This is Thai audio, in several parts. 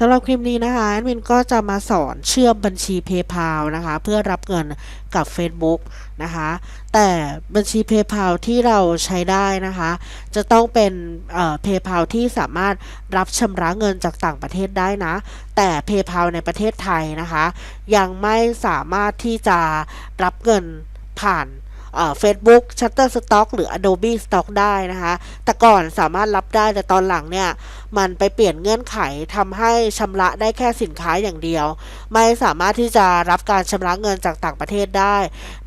สำหรับคลิปนี้นะคะแอดมินก็จะมาสอนเชื่อมบัญชี PayPal นะคะ เพื่อรับเงินกับ Facebook นะคะ แต่บัญชี PayPal ที่เราใช้ได้นะคะ จะต้องเป็นเอ่อ PayPal ที่สามารถรับชำระเงินจากต่างประเทศได้นะ แต่ PayPal ในประเทศไทยนะคะ ยังไม่สามารถที่จะรับเงินผ่าน เฟซบุ๊ก Shutterstock หรือ Adobe Stock ได้นะคะ แต่ก่อนสามารถรับได้แต่ตอนหลังเนี่ย มันไปเปลี่ยนเงื่อนไขทำให้ชำระได้แค่สินค้าอย่างเดียว ไม่สามารถที่จะรับการชำระเงินจากต่างประเทศได้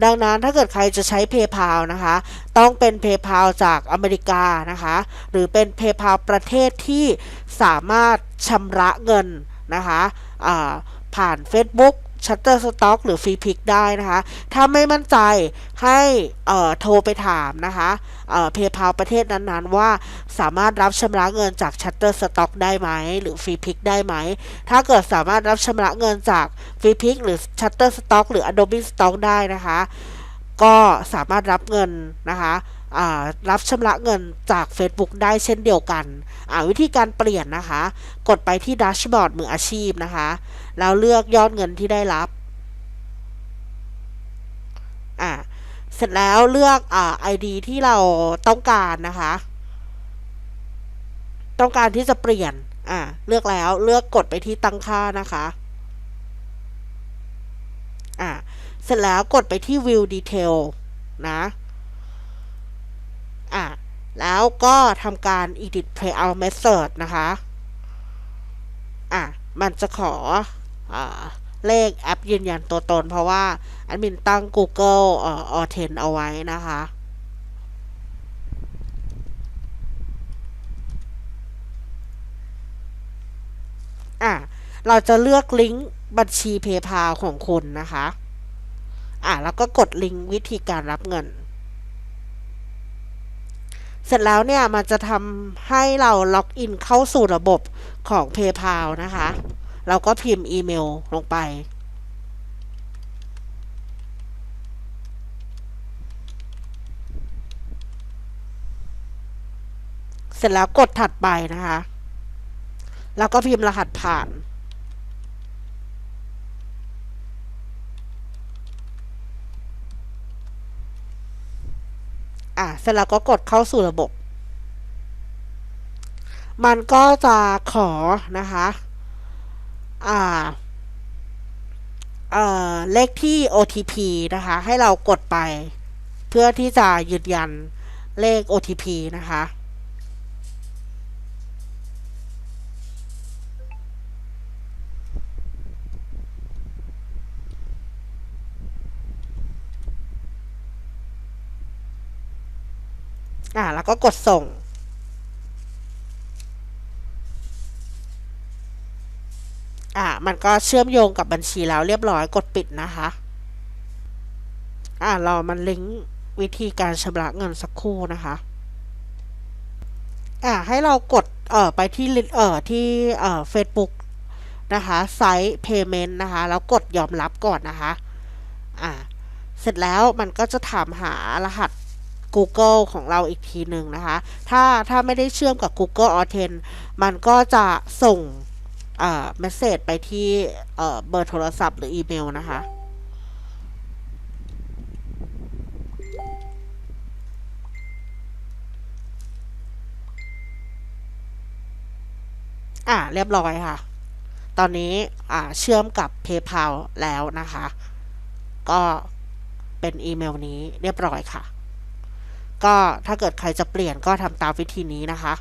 ดังนั้นถ้าเกิดใครจะใช้ PayPal นะคะ ต้องเป็น PayPal จากอเมริกานะคะ หรือเป็น PayPal ประเทศที่สามารถชำระเงินนะคะผ่าน Facebook Shutterstock หรือ f r e e p i c ได้นะคะ ถ้าไม่มั่นใจให้โทรไปถามนะคะเอ่อ PayPal ประเทศนั้นๆ ว่าสามารถรับชำระเงินจาก Shutterstock ได้ไหม หรือ f r e e p i c ได้ไหม ถ้าเกิดสามารถรับชำระเงินจาก f r e e p i c หรือ Shutterstock หรือ Adobe Stock ได้นะคะ ก็สามารถรับเงินนะคะ รับชำระเงินจาก Facebook ได้เช่นเดียวกันอ่าวิธีการเปลี่ยนนะคะ กดไปที่ดัชบอร์ดมืออาชีพนะคะแล้วเลือกยอดเงินที่ได้รับอ่าเสร็จแล้วเลือกอ่า ID ที่เราต้องการนะคะ ต้องการที่จะเปลี่ยนอ่าเลือกแล้วเลือกกดไปที่ตั้งค่านะคะอ่าเสร็จแล้วกดไปที่ view detail นะ แล้วก็ทำการ edit payout method นะคะ อะ มันจะขออเลขแอปยืนยันตัวตน เพราะว่าแอดมินตั้ง Google ออ Authent เอาไว้นะคะ อะ เราจะเลือกลิงก์บัญชี PayPal ของคุณนะคะ อะ แล้วก็กดลิงก์วิธีการรับเงิน สร็จแล้วเนี่ยมันจะทำให้เราล็อกอินเข้าสู่ระบบของ PayPal นะคะ เราก็พิมพ์อีเมลลงไป เสร็จแล้วกดถัดไปนะคะ แล้วก็พิมพ์รหัสผ่าน อะเสร็จแล้วก็กดเข้าสู่ระบบ มันก็จะขอนะคะ อ่าเอ่อเลขที่ OTP นะคะ ให้เรากดไป เพื่อที่จะยืนยันเลข OTP นะคะ อ่าแล้วก็กดส่ง อ่ามันก็เชื่อมโยงกับบัญชีแล้วเรียบร้อยกดปิดนะคะ อ่ารอมันลิงก์วิธีการชำระเงินสักครู่นะคะอ่าให้เรากดเอ่อไปที่ลิเอ่อที่เอ่อ Facebook นะคะไซต์ Payment นะคะแล้วกดยอมรับก่อนนะคะอ่าเสร็จแล้วมันก็จะถามหารหัส Google ของเราอีกทีหนึ่งนะคะ ถ้าถ้าไม่ได้เชื่อมกับ Google Authent มันก็จะส่งเอ่อเมสเซจไปที่เอ่อเบอร์โทรศัพท์หรืออีเมลนะคะอ่าเรียบร้อยค่ะ ตอนนี้อ่าเชื่อมกับ PayPal แล้วนะคะ ก็เป็นอีเมลนี้เรียบร้อยค่ะ ก็ถ้าเกิดใครจะเปลี่ยนก็ทำตามวิธีนี้นะคะ